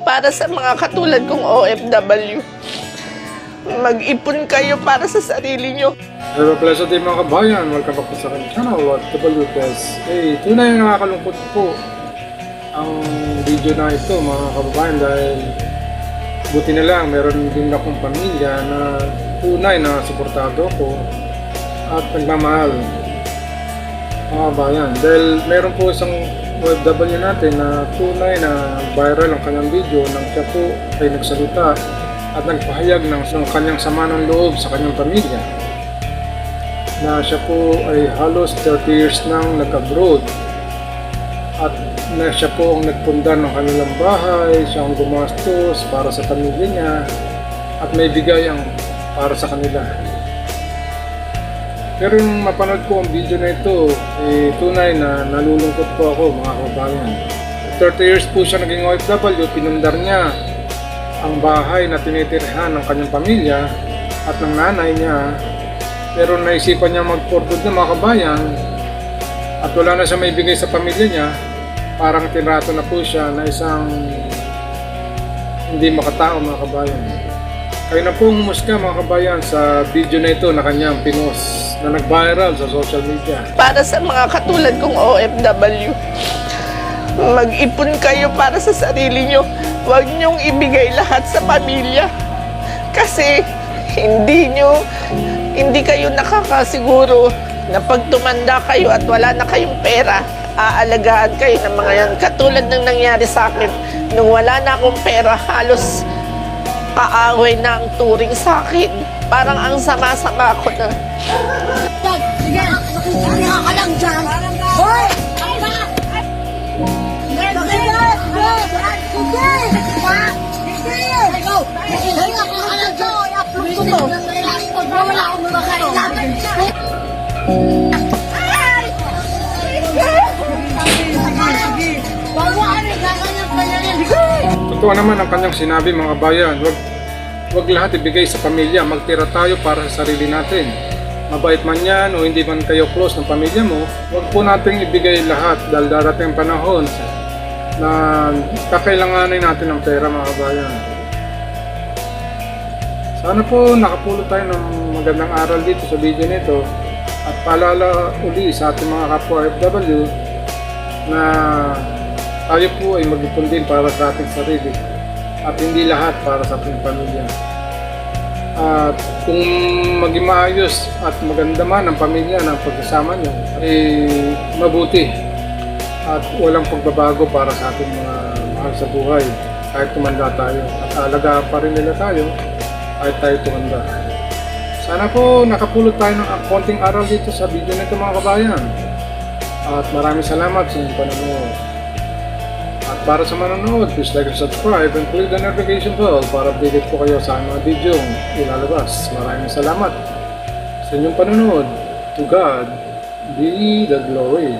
Para sa mga katulad kong OFW, mag-ipon kayo para sa sarili nyo. Hello, pleasure din mga kabayan. Welcome back po sa aking channel at WPS. Hey, tunay na nakakalungkot po ang video na ito mga kababayan dahil buti na lang meron din akong pamilya na tunay na suportado ko at nagmamahal mga kabayan. Dahil meron po isang OFW natin na tunay na viral ang kanyang video nang siya po ay nagsalita at nagpahayag ng, ng kanyang sama ng loob sa kanyang pamilya na siya po ay halos 30 years nang nag-abroad at na siya po ang nagpunda ng kanilang bahay, siya ang gumastos para sa pamilya niya at may bigay ang para sa kanila. Pero yung mapanood ko ang video na ito, eh, tunay na nalulungkot po ako mga kababayan. 30 years po siya naging OFW, pinundar niya ang bahay na tinitirhan ng kanyang pamilya at ng nanay niya. Pero naisipan niya mag-forward na mga kabayan at wala na siya may bigay sa pamilya niya. Parang tinrato na po siya na isang hindi makatao mga kabayan. Kayo na po humusga mga kabayan sa video na ito na kanyang pinos na nag-viral sa social media Para sa mga katulad kong OFW, mag-ipon kayo para sa sarili nyo. Huwag nyong ibigay lahat sa pamilya. Kasi hindi nyo, hindi kayo nakakasiguro na pag tumanda kayo at wala na kayong pera, aalagaan kayo ng mga yan. Katulad ng nangyari sa akin, nung wala na akong pera, halos kaaway na ang turing sa akin. Parang ang sama-sama ko na. Sige, nakikita Totoo naman ang kanyang sinabi mga bayan, wag, wag lahat ibigay sa pamilya, magtira tayo para sa sarili natin. Mabait man yan o hindi man kayo close ng pamilya mo, wag po nating ibigay lahat dahil darating ang panahon na kakailanganin natin ng pera mga kabayan. Sana po nakapulot tayo ng magandang aral dito sa video nito at paalala uli sa ating mga kapwa FW na tayo po ay mag-ipon din para sa ating sarili at hindi lahat para sa ating pamilya. At kung maging maayos at maganda man ang pamilya ng pagkasama niyo, ay mabuti at walang pagbabago para sa ating mga mahal sa buhay kahit tumanda tayo at alagaan pa rin nila tayo kahit tayo tumanda. Sana po nakapulot tayo ng konting aral dito sa video nito mga kabayan. At maraming salamat sa inyong panonood. Para sa manonood, please like and subscribe and click the notification bell para updated po kayo sa mga video ilalabas. Maraming salamat sa inyong panonood. To God be the glory.